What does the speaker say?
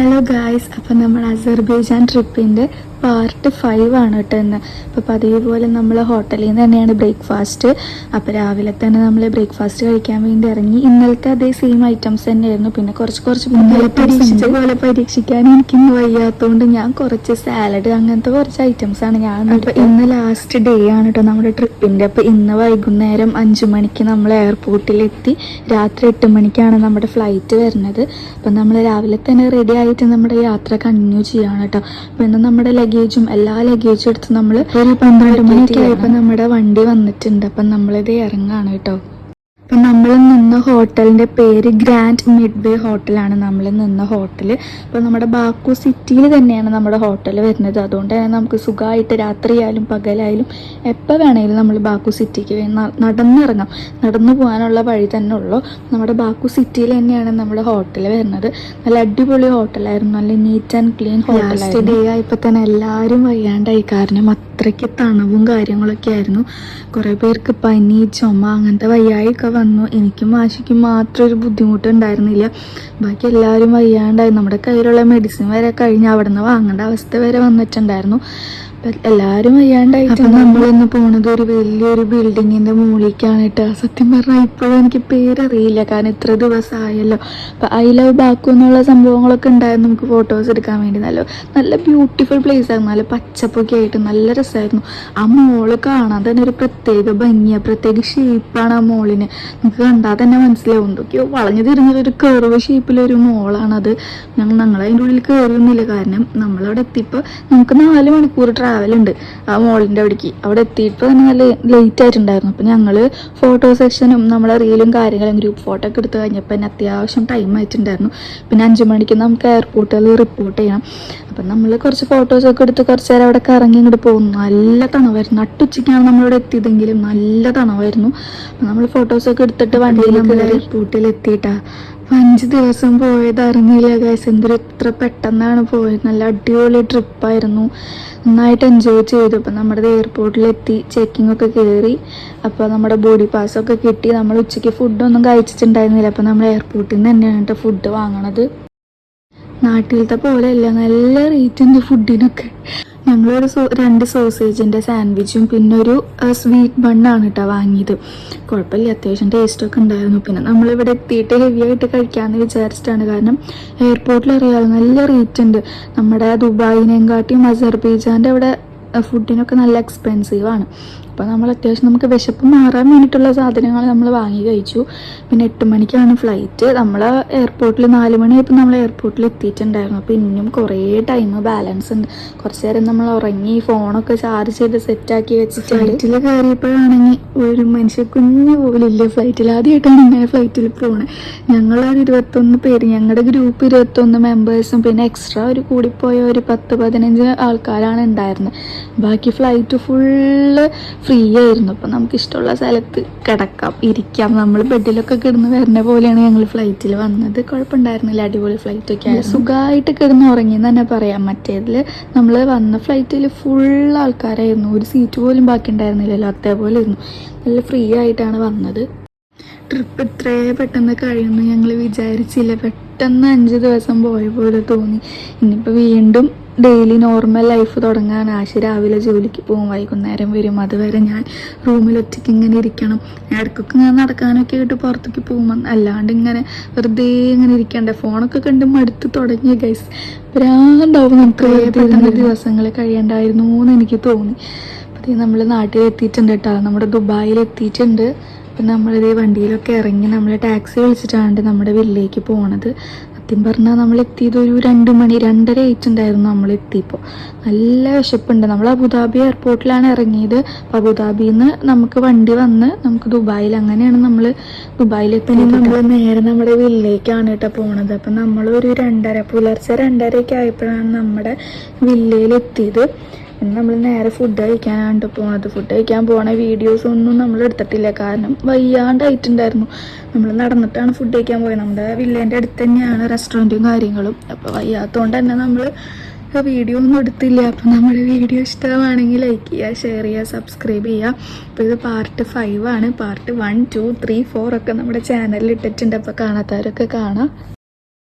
Hello guys അപ്പം നമ്മൾ Azerbaijan ട്രിപ്പിന്റെ part five ആണ് കേട്ടോ ഇന്ന്. അപ്പോൾ പതിവുപോലെ നമ്മൾ ഹോട്ടലിൽ നിന്ന് തന്നെയാണ് ബ്രേക്ക്ഫാസ്റ്റ്. അപ്പോൾ രാവിലെ തന്നെ നമ്മൾ ബ്രേക്ക്ഫാസ്റ്റ് കഴിക്കാൻ വേണ്ടി ഇറങ്ങി. ഇന്നലത്തെ അതേ സെയിം ഐറ്റംസ് തന്നെയായിരുന്നു. പിന്നെ കുറച്ച് കുറച്ച് ഇന്നലെ പരീക്ഷിച്ച പോലെ പരീക്ഷിക്കാൻ എനിക്കിന്ന് വയ്യാത്തതുകൊണ്ട് ഞാൻ കുറച്ച് സാലഡ് അങ്ങനത്തെ കുറച്ച് ഐറ്റംസ് ആണ് ഞാൻ അപ്പോൾ ഇന്ന് ലാസ്റ്റ് ഡേ ആണ് കേട്ടോ നമ്മുടെ ട്രിപ്പിന്റെ അപ്പോൾ ഇന്ന് വൈകുന്നേരം അഞ്ച് മണിക്ക് നമ്മൾ എയർപോർട്ടിലെത്തി രാത്രി എട്ട് മണിക്കാണ് നമ്മുടെ ഫ്ലൈറ്റ് വരുന്നത്. അപ്പം നമ്മൾ രാവിലെ തന്നെ റെഡി ആയിട്ട് നമ്മുടെ യാത്ര കണ്ടിന്യൂ ചെയ്യാണ് കേട്ടോ. അപ്പം ഇന്ന് നമ്മുടെ ലഗേജും എല്ലാ ലഗേജും എടുത്ത് നമ്മൾ ഒരു പന്ത്രണ്ട് മണിയൊക്കെ ആയപ്പോൾ നമ്മുടെ വണ്ടി വന്നിട്ടുണ്ട്. അപ്പം നമ്മളിത് ഇറങ്ങാണ് കേട്ടോ. അപ്പം നമ്മൾ നിന്ന ഹോട്ടലിന്റെ പേര് ഗ്രാൻഡ് മിഡ് വേ ഹോട്ടലാണ് നമ്മൾ നിന്ന ഹോട്ടൽ അപ്പോൾ നമ്മുടെ ബാക്കു സിറ്റിയിൽ തന്നെയാണ് നമ്മുടെ ഹോട്ടൽ വരുന്നത്. അതുകൊണ്ട് തന്നെ നമുക്ക് സുഖമായിട്ട് രാത്രിയായാലും പകലായാലും എപ്പോൾ വേണമെങ്കിലും നമ്മൾ ബാക്കു സിറ്റിക്ക് നടന്നിറങ്ങാം. നടന്നു പോകാനുള്ള വഴി തന്നെ ഉള്ളൂ. നമ്മുടെ ബാക്കു സിറ്റിയിൽ തന്നെയാണ് നമ്മുടെ ഹോട്ടൽ വരുന്നത്. നല്ല അടിപൊളി ഹോട്ടലായിരുന്നു. നല്ല നീറ്റ് ആൻഡ് ക്ലീൻ ഹോട്ടലായിരുന്നു. ഡേ ആയപ്പോൾ തന്നെ എല്ലാവരും വയ്യാണ്ടായി. കാരണം അത്രയ്ക്ക് തണവും കാര്യങ്ങളൊക്കെ ആയിരുന്നു. കുറേ പേർക്ക് പനി ചുമ അങ്ങനത്തെ വയ്യായൊക്കെ വന്നു. എനിക്കും മാഷിക്കും മാത്രം ഒരു ബുദ്ധിമുട്ട് ഉണ്ടായിരുന്നില്ല ബാക്കി എല്ലാവരും വയ്യാണ്ടായി. നമ്മുടെ കയ്യിലുള്ള മെഡിസിൻ വരെ കഴിഞ്ഞ് അവിടെ നിന്ന് വാങ്ങേണ്ട അവസ്ഥ വരെ വന്നിട്ടുണ്ടായിരുന്നു. അപ്പം എല്ലാവരും വയ്യാണ്ടായിട്ട് പോണത് ഒരു വലിയൊരു ബിൽഡിങ്ങിന്റെ മുകളിലേക്കാണ് കേട്ടോ സത്യം പറഞ്ഞാൽ ഇപ്പോഴും എനിക്ക് പേരറിയില്ല. കാരണം ഇത്ര ദിവസമായല്ലോ അപ്പൊ ഐ ലവ് ബാക്കു എന്നുള്ള സംഭവങ്ങളൊക്കെ ഉണ്ടായിരുന്നു നമുക്ക് ഫോട്ടോസ് എടുക്കാൻ വേണ്ടി. നല്ല നല്ല ബ്യൂട്ടിഫുൾ പ്ലേസ് ആയിരുന്നു. നല്ല പച്ചപ്പൊക്കെ ആയിട്ട് നല്ല രസമായിരുന്നു ആ മോൾ കാണാൻ തന്നെ ഒരു പ്രത്യേക ഭംഗിയാണ് പ്രത്യേക ഷേപ്പാണ് ആ മോളിന്. നമുക്ക് കണ്ടാൽ തന്നെ മനസ്സിലാവും. എന്തൊക്കെയോ വളഞ്ഞു തിരിഞ്ഞൊരു കർവ് ഷേപ്പിലൊരു മോളാണത്. ഞങ്ങൾ അതിന്റെ ഉള്ളിൽ കയറുന്നില്ല കാരണം നമ്മളവിടെ എത്തിയപ്പോൾ നമുക്ക് നാല് മണിക്കൂർ ട്രാവൽ ഉണ്ട് ആ മോളിന്റെ അവിടേക്ക്. അവിടെ എത്തിയപ്പോൾ തന്നെ നല്ല ലേറ്റ് ആയിട്ടുണ്ടായിരുന്നു. അപ്പം ഞങ്ങൾ ഫോട്ടോ സെക്ഷനും നമ്മളെ റീലും കാര്യങ്ങളും ഗ്രൂപ്പ് ഫോട്ടോ ഒക്കെ എടുത്ത് കഴിഞ്ഞപ്പോൾ തന്നെ അത്യാവശ്യം ടൈം ആയിട്ടുണ്ടായിരുന്നു. പിന്നെ അഞ്ച് മണിക്ക് നമുക്ക് എയർപോർട്ടിൽ റിപ്പോർട്ട് ചെയ്യണം. അപ്പം നമ്മൾ കുറച്ച് ഫോട്ടോസൊക്കെ എടുത്ത് കുറച്ച് നേരം അവിടെ കറങ്ങി ഇങ്ങോട്ട് പോകുന്നു. നല്ല തണവായിരുന്നു. നട്ടുച്ചയ്ക്കാണ് നമ്മളിവിടെ എത്തിയതെങ്കിലും നല്ല തണവായിരുന്നു. അപ്പം നമ്മൾ ഫോട്ടോസൊക്കെ എടുത്തിട്ട് വണ്ടിയിൽ എയർപോർട്ടിൽ എത്തിയിട്ടാണ് അഞ്ച് ദിവസം പോയത് അറിഞ്ഞില്ല ഗൈസ് എന്തൊരു ഇത്ര പെട്ടെന്നാണ് പോയത്. നല്ല അടിപൊളി ട്രിപ്പായിരുന്നു നന്നായിട്ട് എൻജോയ് ചെയ്തു. അപ്പം നമ്മുടെ എയർപോർട്ടിലെത്തി ചെക്കിംഗ് ഒക്കെ കയറി അപ്പോൾ നമ്മുടെ ബോഡി പാസ്സൊക്കെ കിട്ടി. നമ്മൾ ഉച്ചയ്ക്ക് ഫുഡൊന്നും കഴിച്ചിട്ടുണ്ടായിരുന്നില്ല. അപ്പം നമ്മൾ എയർപോർട്ടിൽ നിന്ന് തന്നെയാണ് ഫുഡ് വാങ്ങണത്. നാട്ടിലത്തെ പോലെയല്ല നല്ല റേറ്റ് ഉണ്ട് ഫുഡിനൊക്കെ ഞങ്ങളൊരു സോ രണ്ട് സോസേജിന്റെ സാൻഡ്വിച്ചും പിന്നെ ഒരു സ്വീറ്റ് ബണ്ണാണ് കേട്ടോ വാങ്ങിയത്. കുഴപ്പമില്ല അത്യാവശ്യം ടേസ്റ്റൊക്കെ ഉണ്ടായിരുന്നു. പിന്നെ നമ്മളിവിടെ എത്തിയിട്ട് ഹെവി ആയിട്ട് കഴിക്കാമെന്ന് വിചാരിച്ചിട്ടാണ്. കാരണം എയർപോർട്ടിൽ അറിയാമല്ലോ നല്ല റേറ്റ് ഉണ്ട്. നമ്മുടെ ദുബായിനെയും കാട്ടിയും അസർബൈജാന്റെ അവിടെ ഫുഡിനൊക്കെ നല്ല എക്സ്പെൻസീവാണ് അപ്പോൾ നമ്മൾ അത്യാവശ്യം നമുക്ക് വിശപ്പ് മാറാൻ വേണ്ടിയിട്ടുള്ള സാധനങ്ങൾ നമ്മൾ വാങ്ങി കഴിച്ചു. പിന്നെ എട്ട് മണിക്കാണ് ഫ്ലൈറ്റ് നമ്മൾ എയർപോർട്ടിൽ നാല് മണിയായപ്പോൾ നമ്മൾ എയർപോർട്ടിൽ എത്തിയിട്ടുണ്ടായിരുന്നു. അപ്പോൾ ഇനിയും കുറേ ടൈം ബാലൻസ് ഉണ്ട്. കുറച്ച് നേരം നമ്മൾ ഉറങ്ങി ഫോണൊക്കെ ചാർജ് ചെയ്ത് സെറ്റാക്കി വെച്ചിട്ട് ഫ്ലൈറ്റിൽ കയറിയപ്പോഴാണെങ്കിൽ ഒരു മനുഷ്യ കുഞ്ഞു പോലില്ല ഫ്ലൈറ്റിൽ ആദ്യമായിട്ടാണ് ഇങ്ങനെ ഫ്ലൈറ്റിൽ പോണത് ഞങ്ങളൊരു ഇരുപത്തൊന്ന് പേര്. ഞങ്ങളുടെ ഗ്രൂപ്പ് ഇരുപത്തൊന്ന് മെമ്പേഴ്സും പിന്നെ എക്സ്ട്രാ ഒരു കൂടിപ്പോയ ഒരു പത്ത് പതിനഞ്ച് ആൾക്കാരാണ് ഉണ്ടായിരുന്നത് ബാക്കി ഫ്ലൈറ്റ് ഫുള്ള് ഫ്രീ ആയിരുന്നു അപ്പം നമുക്ക് ഇഷ്ടമുള്ള സ്ഥലത്ത് കിടക്കാം ഇരിക്കാം. നമ്മൾ ബെഡിലൊക്കെ കിടന്ന് വരുന്ന പോലെയാണ് ഞങ്ങൾ ഫ്ലൈറ്റിൽ വന്നത്. കുഴപ്പമുണ്ടായിരുന്നില്ല. അടിപൊളി ഫ്ലൈറ്റ് ഒക്കെ സുഖമായിട്ട് കിടന്ന് ഉറങ്ങിയെന്ന് തന്നെ പറയാം. മറ്റേതിൽ നമ്മൾ വന്ന ഫ്ലൈറ്റിൽ ഫുൾ ആൾക്കാരായിരുന്നു. ഒരു സീറ്റ് പോലും ബാക്കി ഉണ്ടായിരുന്നില്ലല്ലോ അതേപോലെ ഇരുന്നു നല്ല ഫ്രീ ആയിട്ടാണ് വന്നത്. ട്രിപ്പ് ഇത്രേ പെട്ടെന്ന് കഴിയുമെന്ന് ഞങ്ങൾ വിചാരിച്ചില്ല. പെട്ടെന്ന് അഞ്ച് ദിവസം പോയ പോലെ തോന്നി. ഇനിയിപ്പോൾ വീണ്ടും ഡെയിലി നോർമൽ ലൈഫ് തുടങ്ങാൻ ആശ രാവിലെ ജോലിക്ക് പോകും വൈകുന്നേരം വരും. അതുവരെ ഞാൻ റൂമിൽ ഒറ്റയ്ക്ക് ഇങ്ങനെ ഇരിക്കണം. ഇടയ്ക്കൊക്കെ ഇങ്ങനെ നടക്കാനൊക്കെ ആയിട്ട് പുറത്തേക്ക് പോകും അല്ലാണ്ട് ഇങ്ങനെ വെറുതെ ഇങ്ങനെ ഇരിക്കണ്ട. ഫോണൊക്കെ കണ്ട് മടുത്ത് തുടങ്ങിയ ഗൈസ് ഭ്രാന്താവും നമുക്ക് ദിവസങ്ങൾ കഴിയണ്ടായിരുന്നു എന്ന് എനിക്ക് തോന്നി. അപ്പോൾ നമ്മൾ നാട്ടിലെത്തിയിട്ടുണ്ട് കേട്ടോ. നമ്മുടെ ദുബായിൽ എത്തിയിട്ടുണ്ട് അപ്പം നമ്മളിത് വണ്ടിയിലൊക്കെ ഇറങ്ങി നമ്മൾ ടാക്സി വിളിച്ചിട്ടാണ് നമ്മുടെ വില്ലേക്ക് പോണത്. സത്യം പറഞ്ഞാൽ നമ്മൾ എത്തിയത് ഒരു രണ്ട് മണി രണ്ടര ആയിട്ടുണ്ടായിരുന്നു നമ്മൾ എത്തിയപ്പോൾ നല്ല വിശപ്പുണ്ട്. നമ്മൾ അബുദാബി എയർപോർട്ടിലാണ് ഇറങ്ങിയത്. അപ്പോൾ അബുദാബിയിൽ നിന്ന് നമുക്ക് വണ്ടി വന്ന് നമുക്ക് ദുബായിൽ അങ്ങനെയാണ് നമ്മൾ ദുബായിൽ എത്തിയത് നമ്മൾ നേരെ നമ്മുടെ വില്ലേക്കാണ് കേട്ടോ പോണത്. അപ്പം നമ്മളൊരു രണ്ടര പുലർച്ചെ രണ്ടരയൊക്കെ ആയപ്പോഴാണ് നമ്മുടെ വില്ലയിൽ പിന്നെ നമ്മൾ നേരെ ഫുഡ് കഴിക്കാനാണ്ട് പോണത്. ഫുഡ് കഴിക്കാൻ പോണ വീഡിയോസ് ഒന്നും നമ്മൾ എടുത്തിട്ടില്ല. കാരണം വയ്യാണ്ടായിട്ടുണ്ടായിരുന്നു. നമ്മൾ നടന്നിട്ടാണ് ഫുഡ് കഴിക്കാൻ പോയത്. നമ്മുടെ വില്ലേന്റെ അടുത്ത് തന്നെയാണ് റെസ്റ്റോറന്റും കാര്യങ്ങളും. അപ്പോൾ വയ്യാത്തതുകൊണ്ട് തന്നെ നമ്മൾ വീഡിയോ ഒന്നും എടുത്തില്ല. അപ്പോൾ നമ്മുടെ വീഡിയോ ഇഷ്ടമാണെങ്കിൽ ലൈക്ക് ചെയ്യുക ഷെയർ ചെയ്യുക സബ്സ്ക്രൈബ് ചെയ്യുക അപ്പോൾ ഇത് പാർട്ട് ഫൈവ് ആണ്. Part one two three four ഒക്കെ നമ്മുടെ ചാനലിൽ ഇട്ടിട്ടുണ്ട്. അപ്പോൾ കാണാത്തവരൊക്കെ കാണാം.